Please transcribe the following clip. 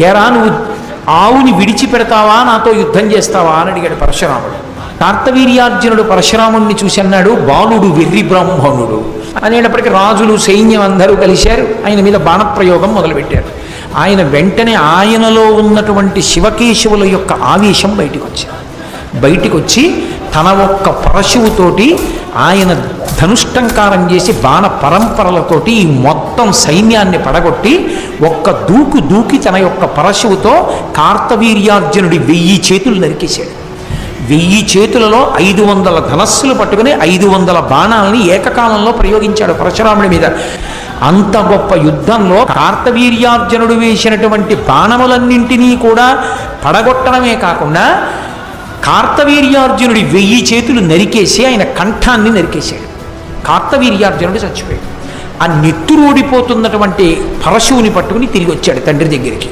ఎరా నువ్వు ఆవుని విడిచిపెడతావా? నాతో యుద్ధం చేస్తావా? అని అడిగాడు పరశురాముడు. కార్తవీర్యార్జునుడు పరశురాముణ్ణి చూసి అన్నాడు బాలుడు వెర్రి బ్రాహ్మణుడు. అనేటప్పటికీ రాజులు సైన్యం అందరూ కలిశారు. ఆయన మీద బాణప్రయోగం మొదలుపెట్టారు. ఆయన వెంటనే ఆయనలో ఉన్నటువంటి శివకేశవుల యొక్క ఆవేశం బయటికి వచ్చింది బయటికి వచ్చి తన ఒక్క పరశువుతోటి ఆయన ధనుష్టంకారం చేసి బాణ పరంపరలతోటి ఈ మొత్తం సైన్యాన్ని పడగొట్టి ఒక్క దూకు దూకి తన యొక్క పరశువుతో కార్తవీర్యార్జునుడి వెయ్యి చేతులు నరికేశాడు. వెయ్యి చేతులలో ఐదు వందల ధనస్సులు పట్టుకుని ఐదు వందల బాణాలని ఏకకాలంలో ప్రయోగించాడు పరశురాముడి మీద. అంత గొప్ప యుద్ధంలో కార్తవీర్యార్జునుడు వేసినటువంటి బాణములన్నింటినీ కూడా పడగొట్టడమే కాకుండా కార్తవీర్యార్జునుడి వెయ్యి చేతులు నరికేసి ఆయన కంఠాన్ని నరికేశాడు. కార్తవీర్యార్జునుడు చచ్చిపోయాడు. ఆ నెత్తురు ఓడిపోతున్నటువంటి పరశువుని పట్టుకుని తిరిగి వచ్చాడు తండ్రి దగ్గరికి.